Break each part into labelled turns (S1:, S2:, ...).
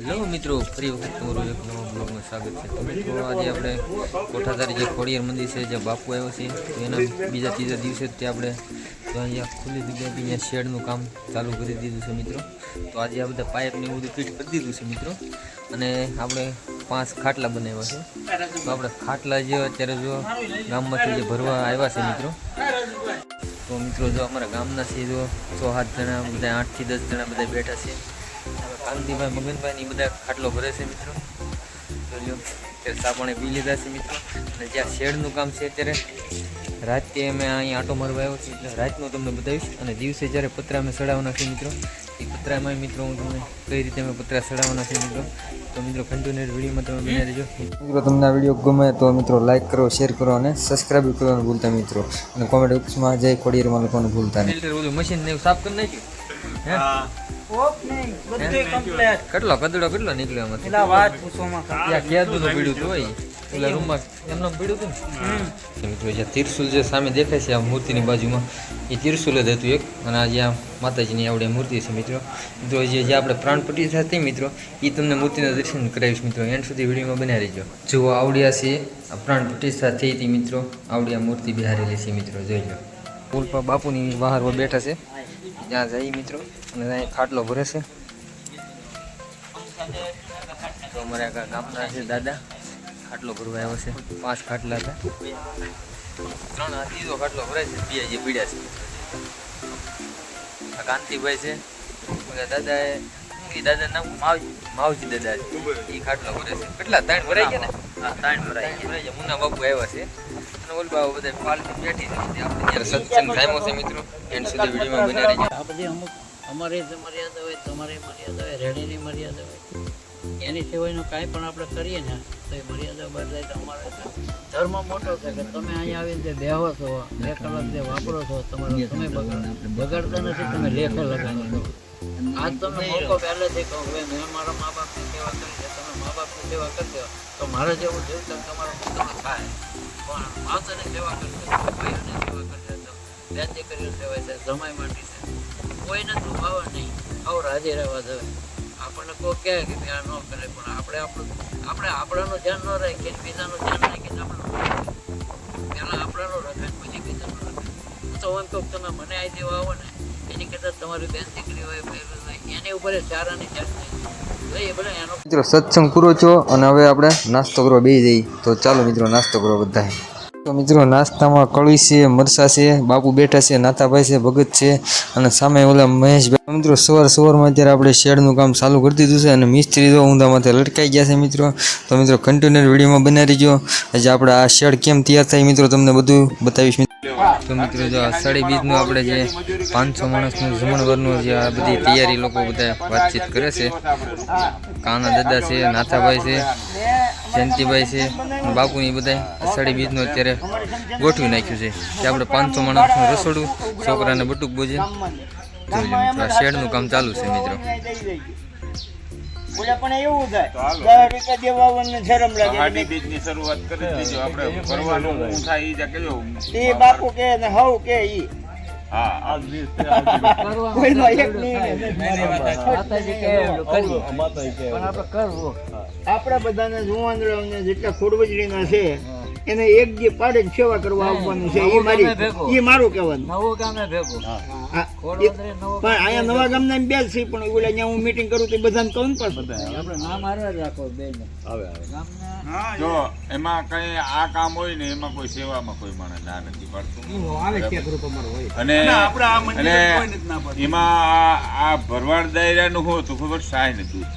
S1: Hello મિત્રો, ફરી વખત તમારું એક નવા બ્લોગમાં સ્વાગત છે. તો મિત્રો, આજે આપણે કોઠાધારી જે ખોડિયાર મંદિર છે જે બાપુ આવ્યો છે, એના બીજા ત્રીજા દિવસે જ તે આપણે તો અહીંયા ખુલ્લી જગ્યાએ અહીંયા શેડનું કામ ચાલુ કરી દીધું છે મિત્રો. તો આજે આ બધા પાઇપને એવું બધું ફિટ કરી દીધું છે મિત્રો. અને આપણે પાંચ ખાટલા બનાવ્યા છે. તો આપણે ખાટલા જે અત્યારે જો ગામમાંથી જે ભરવા આવ્યા છે મિત્રો. તો મિત્રો, જો અમારા ગામના છે, જો સો સાત જણા, બધા આઠથી દસ જણા બધા બેઠા છે. કાંતિભાઈ મગનભાઈ બધા ખાટલો ભરે છે મિત્રો. લ્યો અત્યારે સાપણે પી લીધા છે મિત્રો. અને જ્યાં શેડનું કામ છે અત્યારે રાતે અમે અહીં આંટો મારવા આવ્યો છું એટલે રાતનું તમને બતાવીશ. અને દિવસે જ્યારે પતરા અમે સડાવવાના છીએ મિત્રો એ પતરામાં મિત્રો હું તમને કઈ રીતે અમે પતરા સડાવવાના છીએ મિત્રો તો મિત્રો કન્ટિન્યુઅર વિડીયોમાં તમે બને રહેજો. મિત્રો તમને આ વીડિયો ગમે તો મિત્રો લાઈક કરો શેર કરો અને સબસ્ક્રાઈબ કરવાનું ભૂલતા મિત્રો. અને કોમેન્ટ બોક્સમાં જય ખોડીરમાં લખવાનું ભૂલતા નહીં. મશીન ને સાફ કરી નાખ્યું. હે?
S2: ઓપ નહીં બધું કમ્પ્લીટ
S1: કેટલો કદડો કેટલો નીકળ્યો
S2: એમાં વાત
S1: ત્યાં પીડ્યું હતું હોય રૂમમાં એમને પીડ્યું હતું ને? મિત્રો જે તિરસુલ જે સામે દેખાય છે આ મૂર્તિની બાજુમાં એ તિરસુલ જ હતું એક. અને આ જ્યાં માતાજીની આવડે મૂર્તિ છે મિત્રો. મિત્રો જે જે આપણે પ્રાણપટ્ટી હતી મિત્રો એ તમને મૂર્તિના દર્શન કરાવીશ મિત્રો. એન્ડ સુધી વિડીયોમાં બનાવી રહેજો. જુઓ આવડિયા છે આ પ્રાણપટ્ટી સાથે હતી મિત્રો આવડિયા મૂર્તિ બિહારેલી છે મિત્રો. જોઈ લો. પુલ પર બાપુની બહાર બેઠા છે. ત્યાં જઈ મિત્રો. અને ત્યાં ખાટલો ભરે છે. તો અમારે ગામના છે દાદા. ખાટલો ભરવા આવ્યો છે. પાંચ ખાટલા હતા. ત્રણ તો ખાટલો ભરાય છે. બે જે પીડ્યા છે. આ કાંતિભાઈ છે. ઓલા દાદા એ દાદા નામ માવજી દાદા એ ખાટલો ભરે છે. કેટલા, ત્રણ ભરાઈ ગયા ને? ત્રણ ભરાઈ ભરાઈ બાપુ આવ્યા છે. અને ઓલ બાબુ બધા પાલટી બેઠી છે. આપણે જ્યારે સત્સંગ ટાઈમો છે મિત્રો. એન્ડ સુધી વિડીયોમાં બન્યા રહીજો.
S2: આ બધી અમુક અમારી મર્યાદા હોય તમારી મર્યાદા હોય રેડીની મર્યાદા હોય. એની સિવાયનું કાંઈ પણ આપણે કરીએ ને તો એ મર્યાદા બદલાય તો અમારે ધર્મ મોટો છે કે તમે અહીંયા આવીને જે બેહો છો બે કલાક જે વાપરો છો તમારો સમય બગાડ. બગાડતા નથી તમે લેખો લગાડો. છો આજ તમને મોકો પહેલેથી કહું મેં મારા મા બાપની સેવા કરી તમે તો મારે જેવું જીવતર તમારો તમે થાય, પણ માતાને સેવા કરજો ભાઈઓને સેવા કરશે તો બેન દીકરીઓ સેવા છે, જમાઈ માંડી છે. કોઈને દુભાવે નહીં, આવું રાજી રહેવા જોઈએ આપણને કોઈ કહે કે આ ન કરે, પણ આપણે આપણું, આપણે આપણાનું ધ્યાન ન રાખીએ બીજાનું ધ્યાન રાખીને આપણું પહેલાં આપણાનું રખાય પછી બીજાનું રખાય તો એમ કહું તમે મને આવી દેવા આવો ને, એની કરતાં તમારી બેન દીકરી હોય એની ઉપર ચારાની જાત
S1: મિત્રો, સત્સંગ પૂરો છો અને હવે આપણે નાસ્તો કરવા બે જઈએ. તો ચાલો મિત્રો, નાસ્તો કરો બધા તો મિત્રો, નાસ્તામાં કળી છે મરસા છે, બાપુ બેઠા છે, નાતાભાઈ છે, ભગત છે અને સામે ઓલા મહેશભાઈ મિત્રો, સવાર સવારમાં અત્યારે આપણે શેડનું કામ ચાલુ કરી દીધું છે અને મિસ્ત્રી તો ઊંધામાંથી લટકાઈ ગયા છે મિત્રો. તો મિત્રો કન્ટિન્યુઅર વિડીયોમાં બનાવી રહીજો. આજે આપણે આ શેડ કેમ તૈયાર થાય મિત્રો તમને બધું બતાવીશ તો મિત્રો, જો અષાઢી બીજનું આપણે જે પાંચસો માણસનું જમણવરનું જે આ બધી તૈયારી લોકો બધા વાતચીત કરે છે. કાના દાદા છે, નાથાભાઈ છે, જયંતિભાઈ છે, બાપુની બધા અષાઢી બીજનું અત્યારે ગોઠવી નાખ્યું છે. કે આપણે પાંચસો માણસનું રસોડું, છોકરાને બટુક બોજે આ શેડનું કામ ચાલુ છે મિત્રો
S2: ઓલા પણ એવું થાય દસ રૂપિયા દેવાને શરમ લાગે
S3: હાડી બીજની શરૂઆત કરી દેજો આપણે ફરવાનું હું થાય ઈ જા કેજો
S2: એ બાપુ કે ને હવ કે ઈ
S3: હા
S2: કોઈનો એક આપણા બધાને જુવાન જેટલા ખોડવજડીના છે એને એક જે પાડે જ સેવા કરવા આવવાનું છે એ મારી એ મારું કહેવાનું હા, એ- પણ અહીંયા નવા ગામના બે છે પણ ઓલા અહીંયા હું મીટિંગ કરું તો બધાને કહું ને પાછું
S3: જો એમાં કઈ આ કામ હોય ને એમાં કોઈ સેવામાં કોઈ માણસ ના નથી પાડતું. અને અને એમાં આ- આ ભરવાડ દાયરાનું નું હતું ખબર? સાય ને દૂધ.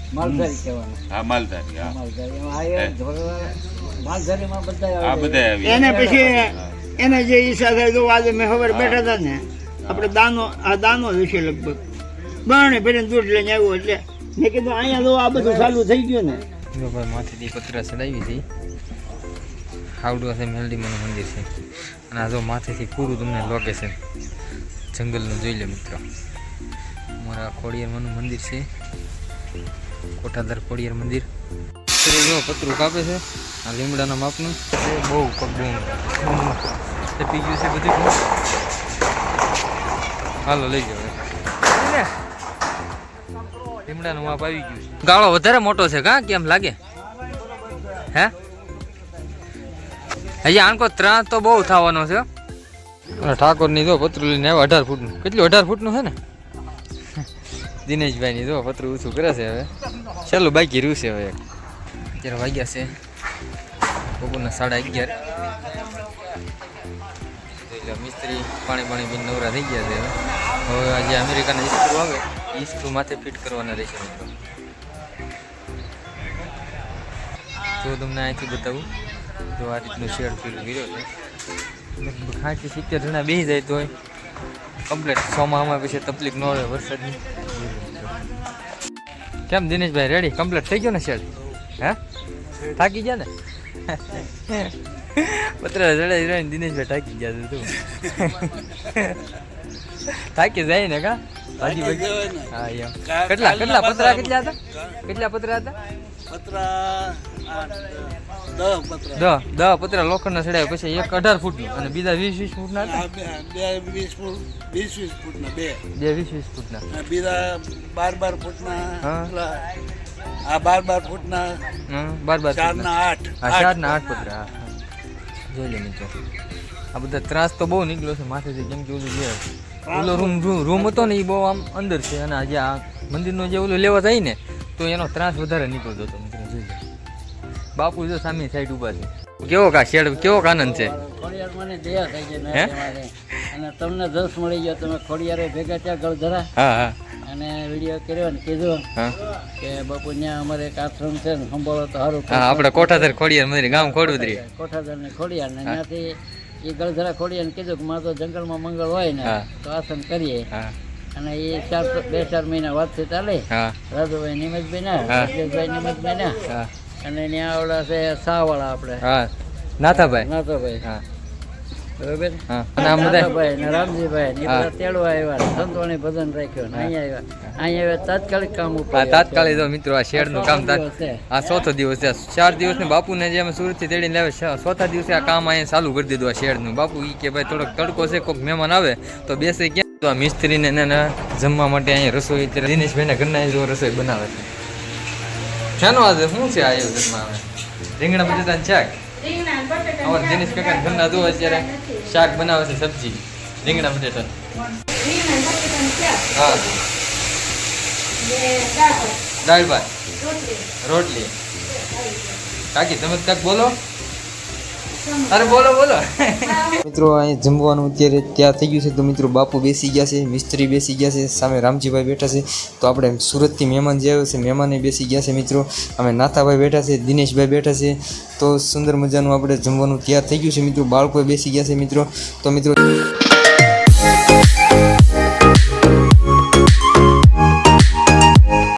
S3: હા માલધારી હા. આ બધા
S2: એને પછી એને જે ઈચ્છા થાય તો આજે મેં ખબર બેઠા હતા ને આપણે દાનો, આ દાનો વિશે લગભગ. બાણે ફેરીને દૂધ લઈને આવ્યો એટલે મેં કીધું અહીંયા આ બધું ચાલુ થઈ ગયું ને.
S1: જો ભાઈ માથેથી પતરા ચડાવી હતી. હાવડું છે મેલડીમાનું મંદિર છે. અને આ જો માથેથી પૂરું તમને લોકેશન જંગલનું જોઈ લે મિત્રો. અમારા ખોડિયારમાંનું મંદિર છે. કોઠાધાર ખોડિયાર મંદિર. જો પતરું કાપે છે. આ લીમડાના માપનું. બહુ પગબું પી ગયું છે બધું. હાલો લઈ જાવ લીમડાનું માપ આવી ગયું ગાળો વધારે મોટો છે કા? કેમ લાગે? હે? હજી આનકો ત્રાસ તો બહુ થવાનો છે. અને ઠાકોરની જો પતરું લઈને આવ્યા અઢાર ફૂટનું. કેટલું અઢાર ફૂટનું છે ને? દિનેશભાઈની જો પતરું ઊંચું કરે છે હવે. ચાલો બાકી રહ્યું છે હવે. એક. અત્યારે વાગ્યા છે. બપોરના સાડા અગિયાર. એટલે મિસ્ત્રી પાણી પાણી બી નવરા થઈ ગયા છે હવે. આજે અમેરિકાના ઇસ્ક્રુ આવે. એ ઇસ્ક્રૂ માથે ફિટ કરવાના રહેશે મિત્રો. તો તમને અહીંથી બતાવું તો આ રીતનું શેડ ફીલ ગયો છે. સાઠથી સિત્તેર જણા બેસી જાય તો કમ્પ્લીટ. સોમામાં પછી તકલીફ ન આવે વરસાદની. કેમ દિનેશભાઈ રેડી કમ્પ્લીટ થઈ ગયો ને શેડ? હે? થાકી ગયા ને? પતરા જડાઈ રહીને દિનેશભાઈ થાકી ગયા તું. થાકી જાય ને કા? હાજી ભાઈ હા એમ. કેટલા કેટલા પતરા કેટલા હતા? કેટલા પતરા હતા? દહ દહ પતરા. લોખંડના સડાય પછી એક અઢાર ફૂટનું અને બીજા વીસ વીસ ફૂટના હતા?
S4: બે વીસ ફૂટ વીસ વીસ ફૂટના બે.
S1: બે વીસ વીસ ફૂટના.
S4: અને બીજા બાર બાર ફૂટના
S1: હા.
S4: આ બાર બાર ફૂટના
S1: હં, બાર બાર
S4: ચાર. ના આઠ.
S1: ચાર ને આઠ પતરા. જોઈ લે મિત્રો. આ બધા ત્રાસ તો બહુ નીકળ્યો છે માથેથી કેમ કે ઓલું જે ઓલો રૂમ રૂમ હતો ને એ બહુ આમ અંદર છે અને આજે આ મંદિરનો જે ઓલું લેવા જાય ને તો એનો ત્રાસ વધારે નીકળતો હતો મિત્રો જોઈ લે. બાપુ જો સામે સાઈડ ઊભા છે. કેવો કા શેડ કેવો આનંદ છે?
S2: મને દયા થઈ અને તમને દસ મળી ગયો તમે ખોડિયારે ભેગા ત્યાં ગળધરા
S1: હા હા.
S2: અને વીડિયો કર્યો ને કીધું કે બાપુ ત્યાં અમારે એક આશ્રમ છે ને સંભાળો તો સારું
S1: હા આપણે કોઠાધર ખોડિયાર મંદિર ગામ ખોડુદરી.
S2: કોઠાદર ને ખોડિયાર ને ત્યાંથી એ ગળધરા ખોડિયાર ને કીધું કે મારે તો જંગલમાં મંગળ હોય ને તો આસન કરીએ. અને એ ચાર બે ચાર મહિના વાતચીત ચાલે. રાજુભાઈ નિમેશભાઈ ના. રાજેશભાઈ નિમેશભાઈ ના અને ત્યાં ઓલા છે સાવાળા આપણે.
S1: નાથાભાઈ.
S2: નાથાભાઈ.
S1: હા.
S2: બરોબર?
S1: હા અને આમ બધા
S2: નાથાભાઈ ને રામજીભાઈ ને એ
S1: હા.
S2: બધા તેડવા આવ્યા સંતોણી ભજન રાખ્યો ને અહીંયા આવ્યા. અહીંયા આવ્યા તાત્કાલિક કામ ઉપર
S1: તાત્કાલિક જો મિત્રો આ શેડનું કામ તાત
S2: દિવસ છે.
S1: આ ચોથો દિવસ છે. ચાર દિવસને બાપુને જે અમે સુરતથી તેડીને લાવે ચોથા દિવસે આ કામ અહીંયા ચાલુ કરી દીધું આ શેડનું બાપુ ઈ કે ભાઈ થોડોક તડકો છે કોઈક મહેમાન આવે તો બેસે ક્યાં? તો આ મિસ્ત્રીને ને ને જમવા માટે અહીંયા રસોઈ દિનેશભાઈ ના ઘરના જો રસોઈ બનાવે છે. શાનો આજે? શું છે આયોજનમાં? આવે રીંગણા બટેટાનું શાક? અમારા જેનિસ કાકા ઘરના જો અત્યારે શાક બનાવે છે સબ્જી, રીંગણા બટેટા હા. દાળ ભાત, રોટલી. કાકી, તમે કાંક બોલો. અરે બોલો બોલો. મિત્રો, અહીં જમવાનું અત્યારે ત્યાં થઈ ગયું છે. તો મિત્રો, બાપુ બેસી ગયા છે, મિસ્ત્રી બેસી ગયા છે, સામે રામજીભાઈ બેઠા છે. તો આપણે સુરતથી મહેમાન જે આવ્યો છે, મહેમાને બેસી ગયા છે, મિત્રો. અમે નાથાભાઈ બેઠા છે, દિનેશભાઈ બેઠા છે. તો સુંદર મજાનું આપણે જમવાનું તૈયાર થઈ ગયું છે, મિત્રો. બાળકો બેસી ગયા છે, મિત્રો. તો મિત્રો